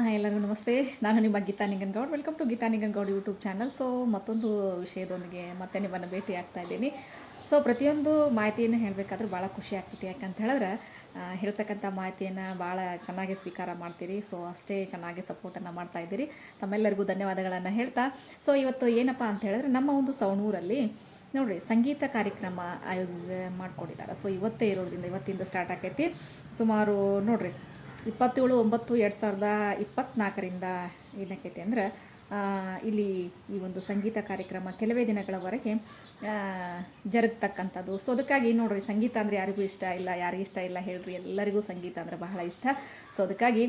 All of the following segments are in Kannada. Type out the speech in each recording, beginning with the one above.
ಎಲ್ಲರಿಗೂ ನಮಸ್ತೆ. ನಾನು ನಿಮ್ಮ Geetha Ningangoud. Welcome to Geetha Ningangoud YouTube channel so ಮತ್ತೊಂದು ವಿಷಯದೊಂದಿಗೆ ಮತ್ತೆ ನಿಮ್ಮನ್ನು ಭೇಟಿ ಆಗ್ತಾ ಇದ್ದೀನಿ. ಸೊ ಪ್ರತಿಯೊಂದು ಮಾಹಿತಿಯನ್ನು ಹೇಳಬೇಕಾದ್ರೆ ಭಾಳ ಖುಷಿ ಆಗ್ತೈತಿ. ಯಾಕಂತ ಹೇಳಿದ್ರೆ ಹೇಳ್ತಕ್ಕಂಥ ಮಾಹಿತಿಯನ್ನು ಭಾಳ ಚೆನ್ನಾಗಿ ಸ್ವೀಕಾರ ಮಾಡ್ತೀರಿ. ಸೊ ಅಷ್ಟೇ ಚೆನ್ನಾಗಿ ಸಪೋರ್ಟನ್ನು ಮಾಡ್ತಾ ಇದ್ದೀರಿ. ತಮ್ಮೆಲ್ಲರಿಗೂ ಧನ್ಯವಾದಗಳನ್ನು ಹೇಳ್ತಾ. ಸೊ ಇವತ್ತು ಏನಪ್ಪ ಅಂತ ಹೇಳಿದ್ರೆ, ನಮ್ಮ ಒಂದು ಸವಣೂರಲ್ಲಿ ನೋಡಿರಿ, ಸಂಗೀತ ಕಾರ್ಯಕ್ರಮ ಆಯೋಜನೆ ಮಾಡ್ಕೊಂಡಿದ್ದಾರೆ. ಸೊ ಇವತ್ತೇ ಇರೋದ್ರಿಂದ, ಇವತ್ತಿಂದ ಸ್ಟಾರ್ಟ್ ಆಕೈತಿ. ಸುಮಾರು ನೋಡ್ರಿ ಇಪ್ಪತ್ತೇಳು, ಒಂಬತ್ತು, ಎರಡು ಸಾವಿರದ ಇಪ್ಪತ್ತ್ನಾಲ್ಕರಿಂದ ಏನಾಕೈತಿ ಅಂದ್ರೆ ಇಲ್ಲಿ ಈ ಒಂದು ಸಂಗೀತ ಕಾರ್ಯಕ್ರಮ ಕೆಲವೇ ದಿನಗಳವರೆಗೆ ಜರುಗ್ತಕ್ಕಂಥದ್ದು. ಸೊ ಅದಕ್ಕಾಗಿ ನೋಡ್ರಿ, ಸಂಗೀತ ಅಂದರೆ ಯಾರಿಗೂ ಇಷ್ಟ ಇಲ್ಲ, ಯಾರಿಗೂ ಇಷ್ಟ ಇಲ್ಲ ಹೇಳ್ರಿ. ಎಲ್ಲರಿಗೂ ಸಂಗೀತ ಅಂದರೆ ಬಹಳ ಇಷ್ಟ. ಸೊ ಅದಕ್ಕಾಗಿ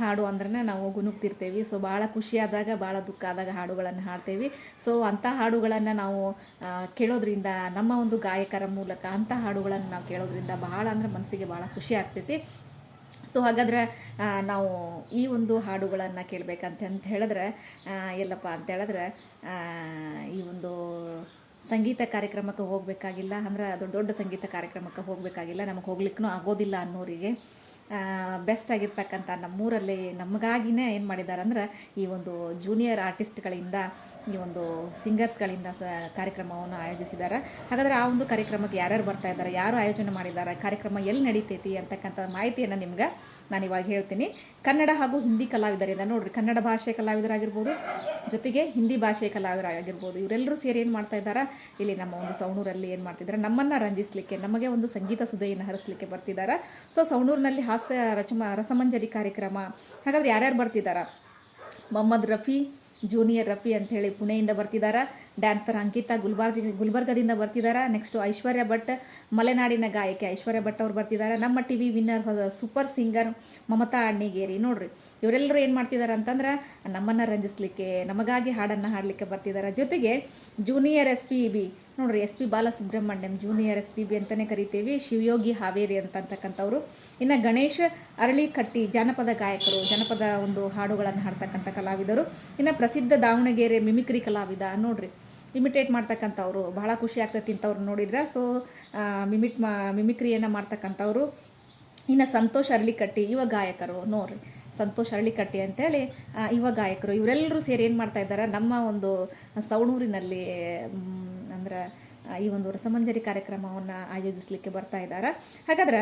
ಹಾಡು ಅಂದ್ರೆ ನಾವು ಗುನುಗ್ತಿರ್ತೇವೆ. ಸೊ ಭಾಳ ಖುಷಿಯಾದಾಗ ಭಾಳ ದುಃಖ ಆದಾಗ ಹಾಡುಗಳನ್ನು ಹಾಡ್ತೇವೆ. ಸೊ ಅಂಥ ಹಾಡುಗಳನ್ನು ನಾವು ಕೇಳೋದ್ರಿಂದ, ನಮ್ಮ ಒಂದು ಗಾಯಕರ ಮೂಲಕ ಅಂಥ ಹಾಡುಗಳನ್ನು ನಾವು ಕೇಳೋದ್ರಿಂದ ಭಾಳ ಅಂದ್ರೆ ಮನಸ್ಸಿಗೆ ಭಾಳ ಖುಷಿ ಆಗ್ತೈತಿ. ಸೊ ಹಾಗಾದ್ರೆ ನಾವು ಈ ಒಂದು ಹಾಡುಗಳನ್ನು ಕೇಳಬೇಕಂತ ಅಂತ ಹೇಳಿದ್ರೆ ಎಲ್ಲಪ್ಪ ಅಂತ ಹೇಳಿದ್ರೆ ಈ ಒಂದು ಸಂಗೀತ ಕಾರ್ಯಕ್ರಮಕ್ಕೆ ಹೋಗಬೇಕಾಗಿಲ್ಲ ಅಂದ್ರೆ ಅದು ದೊಡ್ಡ ಸಂಗೀತ ಕಾರ್ಯಕ್ರಮಕ್ಕೆ ಹೋಗಬೇಕಾಗಿಲ್ಲ, ನಮಗೆ ಹೋಗ್ಲಿಕ್ಕೂ ಆಗೋದಿಲ್ಲ ಅನ್ನೋರಿಗೆ ಬೆಸ್ಟ್ ಆಗಿರ್ತಕ್ಕಂಥ ನಮ್ಮೂರಲ್ಲಿ ನಮಗಾಗಿನೇ ಏನು ಮಾಡಿದ್ದಾರೆ ಅಂದ್ರೆ ಈ ಒಂದು ಜೂನಿಯರ್ ಆರ್ಟಿಸ್ಟ್ಗಳಿಂದ ಈ ಒಂದು ಸಿಂಗರ್ಸ್ಗಳಿಂದ ಕಾರ್ಯಕ್ರಮವನ್ನು ಆಯೋಜಿಸಿದ್ದಾರೆ. ಹಾಗಾದ್ರೆ ಆ ಒಂದು ಕಾರ್ಯಕ್ರಮಕ್ಕೆ ಯಾರ್ಯಾರು ಬರ್ತಾ ಇದ್ದಾರೆ, ಯಾರು ಆಯೋಜನೆ ಮಾಡಿದ್ದಾರೆ, ಕಾರ್ಯಕ್ರಮ ಎಲ್ಲಿ ನಡೀತೈತಿ ಅಂತಕ್ಕಂಥ ಮಾಹಿತಿಯನ್ನು ನಿಮ್ಗೆ ನಾನು ಇವಾಗ ಹೇಳ್ತೀನಿ. ಕನ್ನಡ ಹಾಗೂ ಹಿಂದಿ ಕಲಾವಿದರಿಂದ ನೋಡ್ರಿ, ಕನ್ನಡ ಭಾಷೆ ಕಲಾವಿದರಾಗಿರ್ಬೋದು, ಜೊತೆಗೆ ಹಿಂದಿ ಭಾಷೆ ಕಲಾವಿದರಾಗಿರ್ಬೋದು, ಇವರೆಲ್ಲರೂ ಸೇರಿ ಏನು ಮಾಡ್ತಾ ಇದ್ದಾರೆ? ಇಲ್ಲಿ ನಮ್ಮ ಒಂದು ಸೌಣೂರಲ್ಲಿ ಏನು ಮಾಡ್ತಿದ್ದಾರೆ? ನಮ್ಮನ್ನು ರಂಜಿಸಲಿಕ್ಕೆ, ನಮಗೆ ಒಂದು ಸಂಗೀತ ಸುದೆಯನ್ನು ಹರಿಸಲಿಕ್ಕೆ ಬರ್ತಿದ್ದಾರೆ. ಸೊ ಸೌಣೂರಿನಲ್ಲಿ ಹಾಸ್ಯ ರಚಮ, ರಸಮಂಜರಿ ಕಾರ್ಯಕ್ರಮ, ಹಾಗಾದ್ರೆ ಯಾರ್ಯಾರು ಬರ್ತಿದ್ದಾರೆ? ಮೊಹಮ್ಮದ್ ರಫಿ ಜೂನಿಯರ್ ರಫಿ ಅಂತ ಹೇಳಿ ಪುಣೆಯಿಂದ ಬರ್ತಿದ್ದಾರೆ ಡ್ಯಾನ್ಸರ್ ಅಂಕಿತಾ ಗುಲ್ಬರ್ಗ, ಗುಲ್ಬರ್ಗದಿಂದ ಬರ್ತಿದ್ದಾರೆ ನೆಕ್ಸ್ಟ್ ಐಶ್ವರ್ಯ ಭಟ್, ಮಲೆನಾಡಿನ ಗಾಯಕಿ ಐಶ್ವರ್ಯ ಭಟ್ ಅವ್ರು ಬರ್ತಿದ್ದಾರೆ ನಮ್ಮ T V winner super singer Mamata Annigeri. ನೋಡ್ರಿ ಇವರೆಲ್ಲರೂ ಏನು ಮಾಡ್ತಿದ್ದಾರೆ ಅಂತಂದ್ರೆ ನಮ್ಮನ್ನು ರಂಜಿಸ್ಲಿಕ್ಕೆ, ನಮಗಾಗಿ ಹಾಡನ್ನು ಹಾಡಲಿಕ್ಕೆ ಬರ್ತಿದ್ದಾರೆ ಜೊತೆಗೆ ಜೂನಿಯರ್ ಎಸ್ ಪಿ ಬಿ ನೋಡ್ರಿ, S P Balasubrahmanyam junior S P B ಅಂತಲೇ ಕರಿತೀವಿ, ಶಿವಯೋಗಿ ಹಾವೇರಿ ಅಂತಕ್ಕಂಥವ್ರು. ಇನ್ನು ಗಣೇಶ್, ಅರಳಿಕಟ್ಟಿ, ಜಾನಪದ ಗಾಯಕರು, ಜನಪದ ಒಂದು ಹಾಡುಗಳನ್ನು ಹಾಡ್ತಕ್ಕಂಥ ಕಲಾವಿದರು. ಇನ್ನು ಪ್ರಸಿದ್ಧ ದಾವಣಗೆರೆ ಮಿಮಿಕ್ರಿ ಕಲಾವಿದ, ನೋಡ್ರಿ ಇಮಿಟೇಟ್ ಮಾಡ್ತಕ್ಕಂಥವ್ರು. ಬಹಳ ಖುಷಿ ಆಗ್ತೈತಿ ಇಂಥವ್ರು ನೋಡಿದ್ರೆ. ಸೊ ಮಿಮಿಟ್ ಮಾ ಮಿಮಿಕ್ರಿಯನ್ನು ಮಾಡ್ತಕ್ಕಂಥವ್ರು. ಇನ್ನು ಸಂತೋಷ್ ಅರಳಿಕಟ್ಟಿ, ಯುವ ಗಾಯಕರು, ನೋಡ್ರಿ. ಸಂತೋಷ್ ಅರಳಿಕಟ್ಟಿ ಅಂತೇಳಿ ಯುವ ಗಾಯಕರು. ಇವರೆಲ್ಲರೂ ಸೇರಿ ಏನು ಮಾಡ್ತಾ ಇದ್ದಾರೆ? ನಮ್ಮ ಒಂದು ಸವಣೂರಿನಲ್ಲಿ ಅಂದ್ರೆ ಈ ಒಂದು ರಸಮಂಜರಿ ಕಾರ್ಯಕ್ರಮವನ್ನು ಆಯೋಜಿಸಲಿಕ್ಕೆ ಬರ್ತಾ ಇದ್ದಾರೆ ಹಾಗಾದ್ರೆ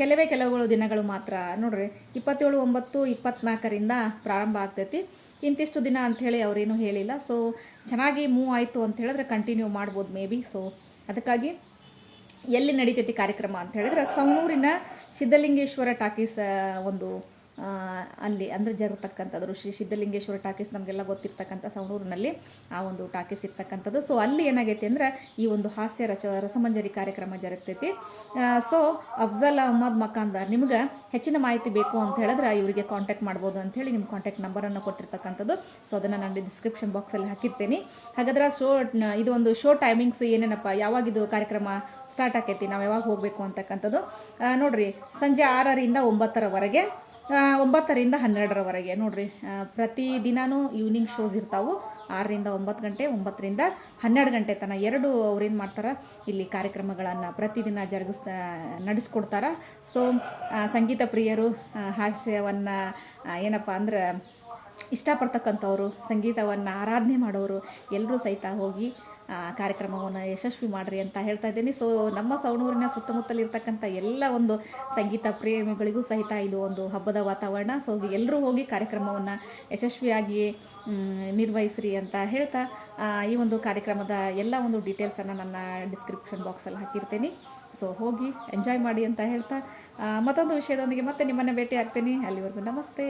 ಕೆಲವೇ ಕೆಲವುಗಳು ದಿನಗಳು ಮಾತ್ರ, ನೋಡ್ರಿ, ಇಪ್ಪತ್ತೇಳು, ಒಂಬತ್ತು, ಇಪ್ಪತ್ನಾಲ್ಕರಿಂದ ಪ್ರಾರಂಭ ಆಗ್ತೈತಿ. ಇಂತಿಷ್ಟು ದಿನ ಅಂಥೇಳಿ ಅವರೇನು ಹೇಳಿಲ್ಲ. ಸೊ ಚೆನ್ನಾಗಿ ಮೂವ್ ಆಯಿತು ಅಂತ ಹೇಳಿದ್ರೆ ಕಂಟಿನ್ಯೂ ಮಾಡ್ಬೋದು ಮೇ ಬಿ ಸೊ ಅದಕ್ಕಾಗಿ ಎಲ್ಲಿ ನಡೀತೈತಿ ಕಾರ್ಯಕ್ರಮ ಅಂತ ಹೇಳಿದ್ರೆ ಸವಣೂರಿನ ಸಿದ್ಧಲಿಂಗೇಶ್ವರ ಟಾಕೀಸ್ ಒಂದು ಅಲ್ಲಿ ಅಂದರೆ ಜರುಗತಕ್ಕಂಥದ್ದು. ಶ್ರೀ ಸಿದ್ಧಲಿಂಗೇಶ್ವರ ಟಾಕೀಸ್ ನಮಗೆಲ್ಲ ಗೊತ್ತಿರ್ತಕ್ಕಂಥ ಸವಣೂರಿನಲ್ಲಿ ಆ ಒಂದು ಟಾಕೀಸ್ ಇರ್ತಕ್ಕಂಥದ್ದು. ಸೊ ಅಲ್ಲಿ ಏನಾಗೈತಿ ಅಂದ್ರೆ ಈ ಒಂದು ಹಾಸ್ಯ ರಚ, ರಸಮಂಜರಿ ಕಾರ್ಯಕ್ರಮ ಜರುಗ್ತೈತಿ. ಸೊ ಅಫ್ಜಲ್ ಅಹಮದ್ ಮಕಾಂದಾರ್, ನಿಮ್ಗೆ ಹೆಚ್ಚಿನ ಮಾಹಿತಿ ಬೇಕು ಅಂತ ಹೇಳಿದ್ರೆ ಇವರಿಗೆ ಕಾಂಟ್ಯಾಕ್ಟ್ ಮಾಡ್ಬೋದು ಅಂಥೇಳಿ ನಿಮ್ಮ ಕಾಂಟ್ಯಾಕ್ಟ್ ನಂಬರನ್ನು ಕೊಟ್ಟಿರ್ತಕ್ಕಂಥದ್ದು. ಸೊ ಅದನ್ನು ನಾನು ಡಿಸ್ಕ್ರಿಪ್ಷನ್ ಬಾಕ್ಸಲ್ಲಿ ಹಾಕಿರ್ತೀನಿ. ಹಾಗಾದ್ರೆ ಶೋ ಇದು ಒಂದು ಶೋ ಟೈಮಿಂಗ್ಸ್ ಏನೇನಪ್ಪ, ಯಾವಾಗ ಇದು ಕಾರ್ಯಕ್ರಮ ಸ್ಟಾರ್ಟ್ ಆಕೈತಿ, ನಾವು ಯಾವಾಗ ಹೋಗಬೇಕು ಅಂತಕ್ಕಂಥದ್ದು. ನೋಡಿರಿ, ಸಂಜೆ ಆರರಿಂದ ಒಂಬತ್ತರವರೆಗೆ ಒಂಬತ್ತರಿಂದ ಹನ್ನೆರಡರವರೆಗೆ. ನೋಡಿರಿ ಪ್ರತಿ ದಿನಾನೂ ಈವ್ನಿಂಗ್ ಶೋಸ್ ಇರ್ತಾವು. ಆರರಿಂದ ಒಂಬತ್ತು ಗಂಟೆ, ಒಂಬತ್ತರಿಂದ ಹನ್ನೆರಡು ಗಂಟೆ ತನಕ. ಎರಡು ಅವ್ರೇನು ಮಾಡ್ತಾರೆ, ಇಲ್ಲಿ ಕಾರ್ಯಕ್ರಮಗಳನ್ನು ಪ್ರತಿದಿನ ಜರುಗಿಸ್ ನಡೆಸ್ಕೊಡ್ತಾರೆ. ಸೊ ಸಂಗೀತ ಪ್ರಿಯರು ಹಾಸ್ಯವನ್ನು ಏನಪ್ಪ ಅಂದ್ರೆ, ಇಷ್ಟಪಡ್ತಕ್ಕಂಥವ್ರು, ಸಂಗೀತವನ್ನು ಆರಾಧನೆ ಮಾಡೋರು ಎಲ್ಲರೂ ಸಹಿತ ಹೋಗಿ ಕಾರ್ಯಕ್ರಮವನ್ನು ಯಶಸ್ವಿ ಮಾಡಿರಿ ಅಂತ ಹೇಳ್ತಾ ಇದ್ದೀನಿ. ಸೊ ನಮ್ಮ ಸವಣೂರಿನ ಸುತ್ತಮುತ್ತಲಿರ್ತಕ್ಕಂಥ ಎಲ್ಲ ಒಂದು ಸಂಗೀತ ಪ್ರೇಮಿಗಳಿಗೂ ಸಹಿತ ಇದು ಒಂದು ಹಬ್ಬದ ವಾತಾವರಣ. ಸೊ ಎಲ್ಲರೂ ಹೋಗಿ ಕಾರ್ಯಕ್ರಮವನ್ನು ಯಶಸ್ವಿಯಾಗಿ ನಿರ್ವಹಿಸ್ರಿ ಅಂತ ಹೇಳ್ತಾ ಈ ಒಂದು ಕಾರ್ಯಕ್ರಮದ ಎಲ್ಲ ಒಂದು ಡೀಟೇಲ್ಸನ್ನು ನನ್ನ ಡಿಸ್ಕ್ರಿಪ್ಷನ್ ಬಾಕ್ಸಲ್ಲಿ ಹಾಕಿರ್ತೀನಿ. ಸೊ ಹೋಗಿ ಎಂಜಾಯ್ ಮಾಡಿ ಅಂತ ಹೇಳ್ತಾ ಮತ್ತೊಂದು ವಿಷಯದೊಂದಿಗೆ ಮತ್ತೆ ನಿಮ್ಮನ್ನು ಭೇಟಿ ಆಗ್ತೀನಿ. ಅಲ್ಲಿವರೆಗೂ ನಮಸ್ತೆ.